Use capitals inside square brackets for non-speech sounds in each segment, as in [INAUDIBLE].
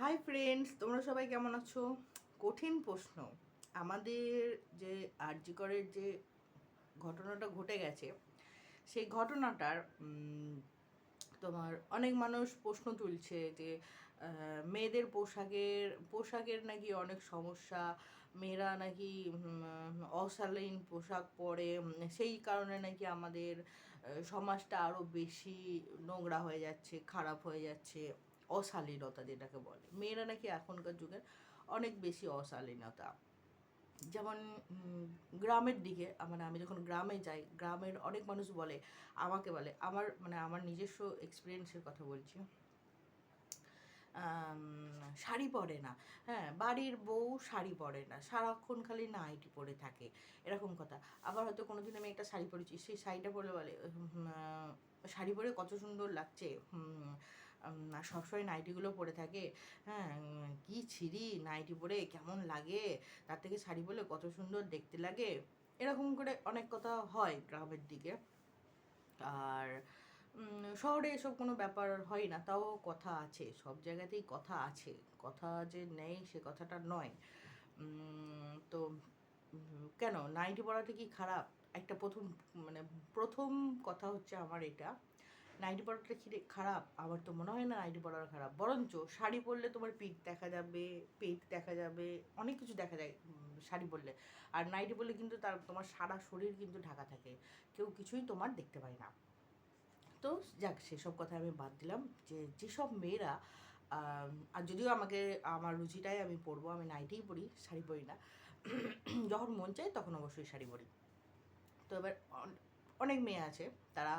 Hi friends তোমরা সবাই কেমন আছো? কঠিন প্রশ্ন। আমাদের যে আরজিকরের যে ঘটনাটা ঘটে গেছে, সেই ঘটনাটার তোমার অনেক মানুষ প্রশ্ন তুলছে যে মেয়েদের পোশাকের পোশাকের নাকি অনেক সমস্যা, মেয়েরা নাকি অশালীন পোশাক পরে সেই কারণে নাকি আমাদের সমাজটা আরও বেশি নোংরা হয়ে যাচ্ছে, খারাপ হয়ে যাচ্ছে। অশালীনতা যেটাকে বলে। মেয়েরা নাকি এখনকার যুগের অনেক বেশি অশালীনতা। যেমন গ্রামের দিকে মানে আমি যখন গ্রামে যাই, গ্রামের অনেক মানুষ বলে, আমাকে বলে, আমার মানে আমার নিজস্ব এক্সপিরিয়েন্সের কথা বলছি। শাড়ি পরে না। হ্যাঁ বাড়ির বউ শাড়ি পরে না, সারাক্ষণ খালি নাইটি পরে থাকে, এরকম কথা। আবার হয়তো কোনোদিন আমি একটা শাড়ি পরেছি, সেই শাড়িটা পরলে বলে শাড়ি পরে কত সুন্দর লাগছে সবসময় নাইটিগুলো পরে থাকে। হ্যাঁ কি ছিঁড়ি নাইটি পরে, কেমন লাগে? তার থেকে শাড়ি পরলে কত সুন্দর দেখতে লাগে? এরকম করে অনেক কথা হয় গ্রামের দিকে। আর শহরে এসব কোনো ব্যাপার হয় না, তাও কথা আছে। সব জায়গাতেই কথা আছে। কথা যে নেই, সে কথাটা নয়। তো, কেন? নাইটি পরাটা কি খারাপ? একটা প্রথম মানে প্রথম কথা হচ্ছে আমার এটা। নাইটি পরাটা কি খারাপ, আমার তো মনে হয় না নাইটি পরাটা খারাপ। বরঞ্চ শাড়ি পরলে তোমার পিঠ দেখা যাবে, পেট দেখা যাবে, অনেক কিছু দেখা যায় শাড়ি পরলে। আর নাইটি পরলে কিন্তু তার, তোমার সারা শরীর কিন্তু ঢাকা থাকে। কেউ কিছুই তোমার দেখতে পায় না। তো যাক, সেসব কথা আমি বাদ দিলাম যে, যেসব মেয়েরা আর যদিও আমাকে, আমার রুচিটাই আমি পরবো, আমি নাইটেই পরি, শাড়ি পরি না, [CLEARS THROAT] যখন মন চায় তখন অবশ্যই শাড়ি পরি। তো এবার অনেক মেয়ে আছে, তারা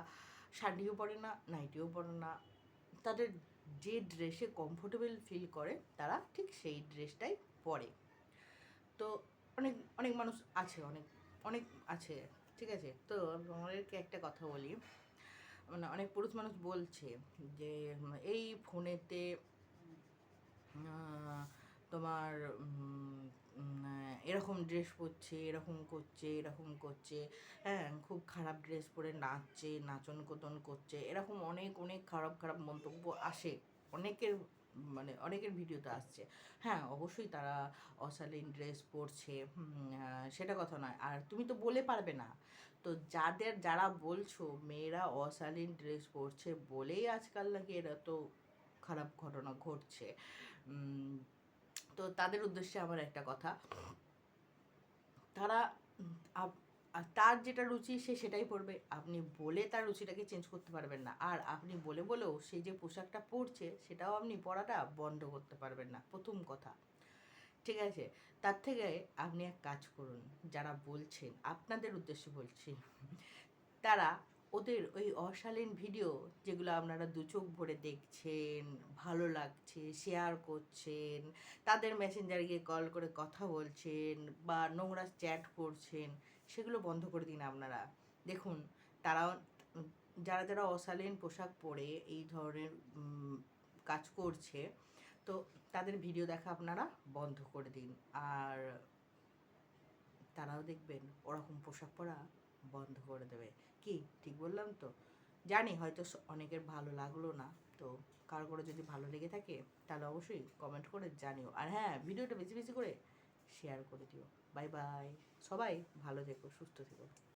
শাড়িও পরে না, নাইটিও পরে না। তাদের যে ড্রেসে কমফোর্টেবল ফিল করে, তারা ঠিক সেই ড্রেসটাই পরে। তো অনেক অনেক মানুষ আছে, অনেক অনেক আছে, ঠিক আছে? তো আমাদেরকে একটা কথা বলি। মানে অনেক পুরুষ মানুষ বলছে যে, এই ফোনেতে তোমার এরকম ড্রেস পরছে, এরকম করছে এরকম করছে। হ্যাঁ খুব খারাপ ড্রেস পরে নাচছে, নাচন কোদন করছে, এরকম অনেক অনেক খারাপ খারাপ মন্তব্য আসে। অনেকের মানে অনেকের ভিডিওতে আসছে। হ্যাঁ অবশ্যই তারা অশালীন ড্রেস পরছে সেটা কথা নয়। আর তুমি তো বলে পারবে না। তো যাদের, যারা বলছো মেয়েরা অশালীন ড্রেস পরছে বলেই আজকাল নাকি এরা তো খারাপ ঘটনা ঘটছে। তো তাদের উদ্দেশ্যে আমার একটা কথা। তারা তার যেটা রুচি সে সেটাই পরবে আপনি বলে তার রুচিটাকে চেঞ্জ করতে পারবেন না। আর আপনি বলে বলেও সেই যে পোশাকটা পরছে, সেটাও আপনি পরাটা বন্ধ করতে পারবেন না। প্রথম কথা। ঠিক আছে? তার থেকে আপনি এক কাজ করুন। যারা বলছেন, আপনাদের উদ্দেশ্যে বলছি, তারা ওদের ওই অশালীন ভিডিও যেগুলো আপনারা দু চোখ ভরে দেখছেন, ভালো লাগছে শেয়ার করছেন, তাদের মেসেঞ্জারে গিয়ে কল করে কথা বলছেন বা নোংরা চ্যাট করছেন, সেগুলো বন্ধ করে দিন আপনারা। দেখুন, তারাও, যারা যারা অশালীন পোশাক পরে এই ধরনের কাজ করছে, তো তাদের ভিডিও দেখা আপনারা বন্ধ করে দিন। আর তারাও দেখবেন ওরকম পোশাক পরা বন্ধ করে দেবে। কি? ঠিক বললাম তো? জানি, হয়তো অনেকের ভালো লাগল না। তো কারও করে যদি ভালো লেগে থাকে, তাহলে অবশ্যই কমেন্ট করে জানিও। আর হ্যাঁ ভিডিওটা বেশি বেশি করে শেয়ার করে দিও। বাই বাই সবাই ভালো থেকো, সুস্থ থেকো।